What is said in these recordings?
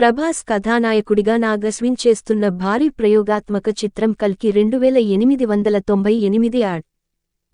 ప్రభాస్ కథానాయకుడిగా నాగస్విన్ చేస్తున్న భారీ ప్రయోగాత్మక చిత్రం కల్కి రెండువేల ఎనిమిది వందల తొంభై ఎనిమిది ఆడ్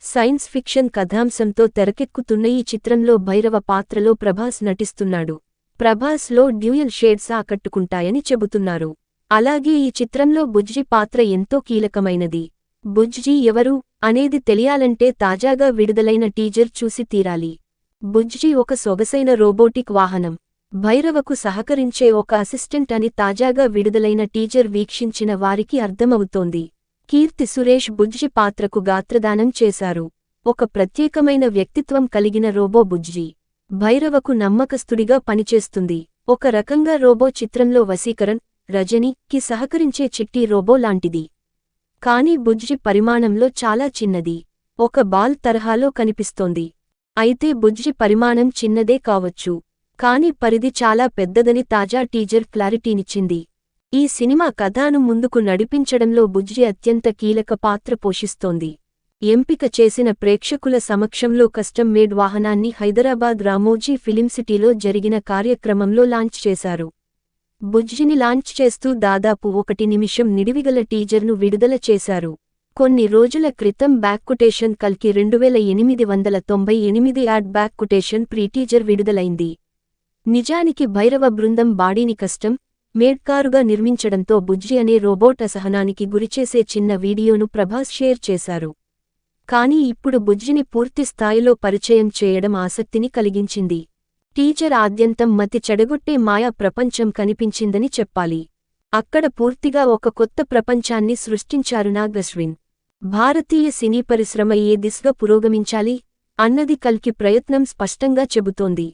సైన్స్ ఫిక్షన్ కథాంశంతో తెరకెక్కుతున్న ఈ చిత్రంలో భైరవ పాత్రలో ప్రభాస్ నటిస్తున్నాడు. ప్రభాస్లో డ్యూయల్ షేడ్స్ ఆకట్టుకుంటాయని చెబుతున్నారు. అలాగే ఈ చిత్రంలో బుజ్జి పాత్ర ఎంతో కీలకమైనది. బుజ్జి ఎవరు అనేది తెలియాలంటే తాజాగా విడుదలైన టీజర్ చూసి తీరాలి. బుజ్జి ఒక సొగసైన రోబోటిక్ వాహనం. భైరవకు సహకరించే ఒక అసిస్టెంట్ అని తాజాగా విడుదలైన టీజర్ వీక్షించిన వారికి అర్థమవుతోంది. కీర్తి సురేష్ బుజ్జి పాత్రకు గాత్రదానం చేశారు. ఒక ప్రత్యేకమైన వ్యక్తిత్వం కలిగిన రోబో బుజ్జి. భైరవకు నమ్మకస్తుడిగా పనిచేస్తుంది. ఒక రకంగా రోబో చిత్రంలో వసీకరణ్ రజని కి సహకరించే చిట్టి రోబో లాంటిది. కాని బుజ్జి పరిమాణంలో చాలా చిన్నది. ఒక బాల్ తరహాలో కనిపిస్తోంది. అయితే బుజ్జి పరిమాణం చిన్నదే కావచ్చు. కాని పరిధి చాలా పెద్దదని తాజా టీజర్ క్లారిటీనిచ్చింది. ఈ సినిమా కథాను ముందుకు నడిపించడంలో బుజ్జి అత్యంత కీలక పాత్ర పోషిస్తోంది. ఎంపిక చేసిన ప్రేక్షకుల సమక్షంలో కస్టమ్ మేడ్ వాహనాన్ని హైదరాబాద్ రామోజీ ఫిలిం సిటీలో జరిగిన కార్యక్రమంలో లాంచ్ చేశారు. బుజ్జిని లాంచ్ చేస్తూ దాదాపు ఒకటి నిమిషం నిడివిగల టీజర్ను విడుదల చేశారు. కొన్ని రోజుల క్రితం బ్యాక్కుటేషన్ కల్కి రెండువేల ఎనిమిది వందల తొంభై ఎనిమిది యాడ్ బ్యాక్కుటేషన్ ప్రీటీజర్ విడుదలైంది. నిజానికి భైరవ బృందం బాడీని కష్టం మేడ్కారుగా నిర్మించడంతో బుజ్జి అనే రోబోట్ అసహనానికి గురిచేసే చిన్న వీడియోను ప్రభాస్ షేర్ చేశారు. కానీ ఇప్పుడు బుజ్జిని పూర్తి స్థాయిలో పరిచయం చేయడం ఆసక్తిని కలిగించింది. టీచర్ ఆద్యంతం మతి చెడగొట్టే మాయా ప్రపంచం కనిపించిందని చెప్పాలి. అక్కడ పూర్తిగా ఒక కొత్త ప్రపంచాన్ని సృష్టించారు నాగశ్విన్. భారతీయ సినీ పరిశ్రమ ఏ దిశగా పురోగమించాలి అన్నది కల్కి ప్రయత్నం స్పష్టంగా చెబుతోంది.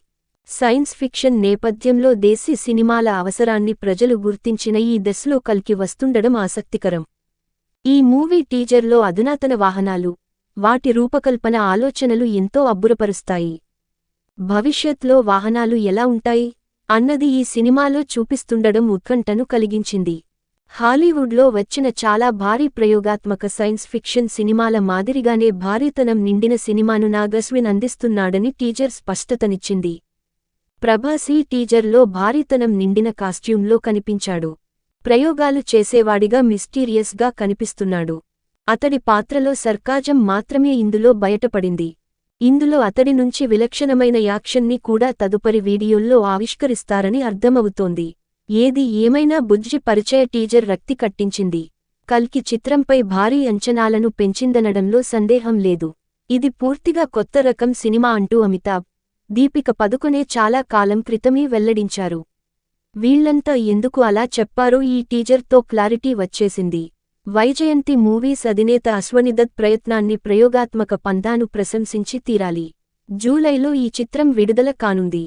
సైన్స్ ఫిక్షన్ నేపథ్యంలో దేశీ సినిమాల అవసరాన్ని ప్రజలు గుర్తించిన ఈ దశలో కల్కి వస్తుండడం ఆసక్తికరం. ఈ మూవీ టీజర్లో అధునాతన వాహనాలు వాటి రూపకల్పన ఆలోచనలు ఎంతో అబ్బురపరుస్తాయి. భవిష్యత్లో వాహనాలు ఎలా ఉంటాయి అన్నది ఈ సినిమాలో చూపిస్తుండడం ఉత్కంఠను కలిగించింది. హాలీవుడ్లో వచ్చిన చాలా భారీ ప్రయోగాత్మక సైన్స్ ఫిక్షన్ సినిమాల మాదిరిగానే భారీతనం నిండిన సినిమాను నాగస్విన్ అందిస్తున్నాడని టీజర్ స్పష్టతనిచ్చింది. ప్రభాస్ ఈ టీజర్లో భారీతనం నిండిన కాస్ట్యూమ్లో కనిపించాడు. ప్రయోగాలు చేసేవాడిగా మిస్టీరియస్గా కనిపిస్తున్నాడు. అతడి పాత్రలో సర్కాజం మాత్రమే ఇందులో బయటపడింది. ఇందులో అతడి నుంచి విలక్షణమైన యాక్షన్ని కూడా తదుపరి వీడియోల్లో ఆవిష్కరిస్తారని అర్థమవుతోంది. ఏది ఏమైనా బుజ్జి పరిచయ టీజర్ రక్తి కట్టించింది. కల్కి చిత్రంపై భారీ అంచనాలను పెంచిందనడంలో సందేహం లేదు. ఇది పూర్తిగా కొత్త రకం సినిమా అంటూ అమితాబ్ దీపిక పదుకొనే చాలా కాలం క్రితమే వెల్లడించారు. వీళ్ళంతా ఎందుకు అలా చెప్పారో ఈ టీజర్తో క్లారిటీ వచ్చేసింది. వైజయంతి మూవీస్ అధినేత అశ్వనిదత్ ప్రయత్నాన్ని ప్రయోగాత్మక పందాను ప్రశంసించి తీరాలి. జూలైలో ఈ చిత్రం విడుదల కానుంది.